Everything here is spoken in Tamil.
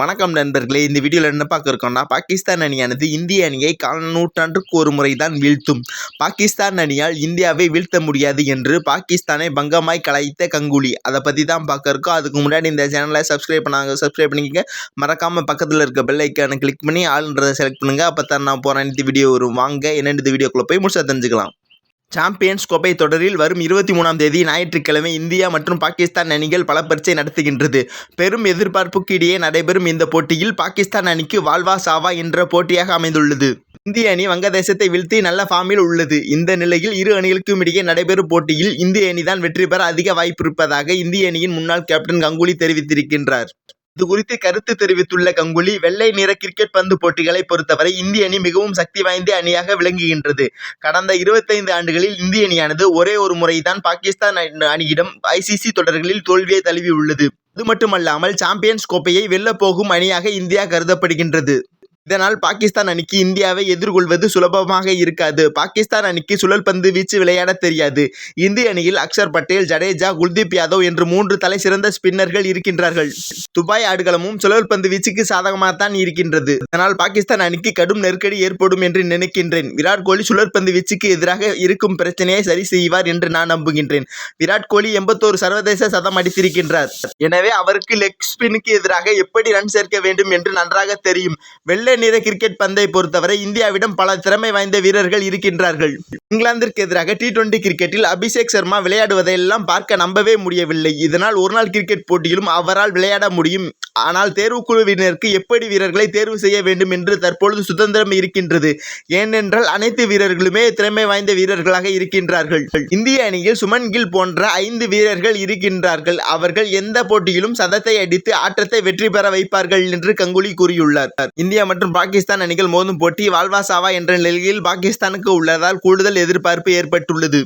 வணக்கம் நண்பர்களே இந்த வீடியோவில் என்ன பார்க்க இருக்கோம்னா பாகிஸ்தான் அணியானது இந்திய அணியை கால நூற்றாண்டுக்கு ஒரு முறை தான் வீழ்த்தும். பாகிஸ்தான் அணியால் இந்தியாவை வீழ்த்த முடியாது என்று பாகிஸ்தானை பங்கமாய் கலைத்த கங்குலி. அதை பற்றி தான் பார்க்க இருக்கோம் அதுக்கு முன்னாடி இந்த சேனலை சப்ஸ்கிரைப் பண்ணாங்க சப்ஸ்கிரைப் பண்ணிக்கங்க. மறக்காமல் பக்கத்தில் இருக்க பெல் ஐக்கானை கிளிக் பண்ணி ஆளுன்றதை செலக்ட் பண்ணுங்கள் அப்போ தான் நான் போகிற இந்த வீடியோ வரும். வாங்க என்னென்ன இந்த வீடியோக்குள்ளே போய் முடிச்சா தெரிஞ்சுக்கலாம். சாம்பியன்ஸ் கோப்பை தொடரில் வரும் இருபத்தி மூணாம் தேதி ஞாயிற்றுக்கிழமை இந்தியா மற்றும் பாகிஸ்தான் அணிகள் பல பரீட்சை நடத்துகின்றது. பெரும் எதிர்பார்ப்புக்கு இடையே நடைபெறும் இந்த போட்டியில் பாகிஸ்தான் அணிக்கு வால்வா சாவா என்ற போட்டியாக அமைந்துள்ளது. இந்திய அணி வங்கதேசத்தை வீழ்த்தி நல்ல ஃபார்மில் உள்ளது. இந்த நிலையில் இரு அணிகளுக்கும் இடையே நடைபெறும் போட்டியில் இந்திய அணிதான் வெற்றி பெற அதிக வாய்ப்பு இருப்பதாக இந்திய அணியின் முன்னாள் கேப்டன் கங்குலி தெரிவித்திருக்கின்றார். இது குறித்து கருத்து தெரிவித்துள்ள கங்குலி வெள்ளை நிற கிரிக்கெட் பந்து போட்டிகளை பொறுத்தவரை இந்திய அணி மிகவும் சக்தி வாய்ந்த அணியாக விளங்குகின்றது. கடந்த இருபத்தைந்து ஆண்டுகளில் இந்திய அணியானது ஒரே ஒரு முறைதான் பாகிஸ்தான் அணியிடம் ஐசிசி தொடர்களில் தோல்வியை தழுவியுள்ளது. அது மட்டுமல்லாமல் சாம்பியன்ஸ் கோப்பையை வெல்லப் போகும் அணியாக இந்தியா கருதப்படுகின்றது. இதனால் பாகிஸ்தான் அணிக்கு இந்தியாவை எதிர்கொள்வது சுலபமாக இருக்காது. பாகிஸ்தான் அணிக்கு சுழல் பந்து வீச்சு விளையாட தெரியாது. இந்திய அணியில் அக்ஷர் பட்டேல் ஜடேஜா குல்தீப் யாதவ் என்று மூன்று தலை சிறந்த ஸ்பின்னர்கள் இருக்கின்றார்கள். துபாய் ஆடுகளமும் சுழல் பந்து வீச்சுக்கு சாதகமாகத்தான் இருக்கின்றது. அதனால் பாகிஸ்தான் அணிக்கு கடும் நெருக்கடி ஏற்படும் என்று நினைக்கின்றேன். விராட் கோலி சுழற்பந்து வீச்சுக்கு எதிராக இருக்கும் பிரச்சனையை சரி செய்வார் என்று நான் நம்புகின்றேன். விராட் கோலி எண்பத்தோரு சர்வதேச சதம் அடித்திருக்கின்றார். எனவே அவருக்கு லெக் ஸ்பின்னுக்கு எதிராக எப்படி ரன் சேர்க்க வேண்டும் என்று நன்றாக தெரியும். வெள்ளை நிற கிரிக்கெட் பந்தை பொறுத்தவரை இந்தியாவிடம் பல திறமை வாய்ந்த வீரர்கள் இருக்கின்றார்கள். இங்கிலாந்திற்கு எதிராக டி டுவெண்டி கிரிக்கெட்டில் அபிஷேக் சர்மா விளையாடுவதையெல்லாம் பார்க்க நம்பவே முடியவில்லை. இதனால் ஒருநாள் கிரிக்கெட் போட்டியிலும் அவரால் விளையாட முடியும். ஆனால் தேர்வுக்குழுவினருக்கு எப்படி வீரர்களை தேர்வு செய்ய வேண்டும் என்று தற்பொழுது சுதந்திரம் இருக்கின்றது. ஏனென்றால் அனைத்து வீரர்களுமே திறமை வாய்ந்த வீரர்களாக இருக்கின்றார்கள். இந்திய அணியில் சுமன் கில் போன்ற ஐந்து வீரர்கள் இருக்கின்றார்கள். அவர்கள் எந்த போட்டியிலும் சதத்தை அடித்து ஆட்டத்தை வெற்றி பெற வைப்பார்கள் என்று கங்குலி கூறியுள்ளார். இந்தியா மற்றும் பாகிஸ்தான் அணிகள் மோதும் போட்டி வாழ்வா சாவா என்ற நிலையில் பாகிஸ்தானுக்கு உள்ளதால் கூடுதல் எதிர்பார்ப்பு ஏற்பட்டுள்ளது.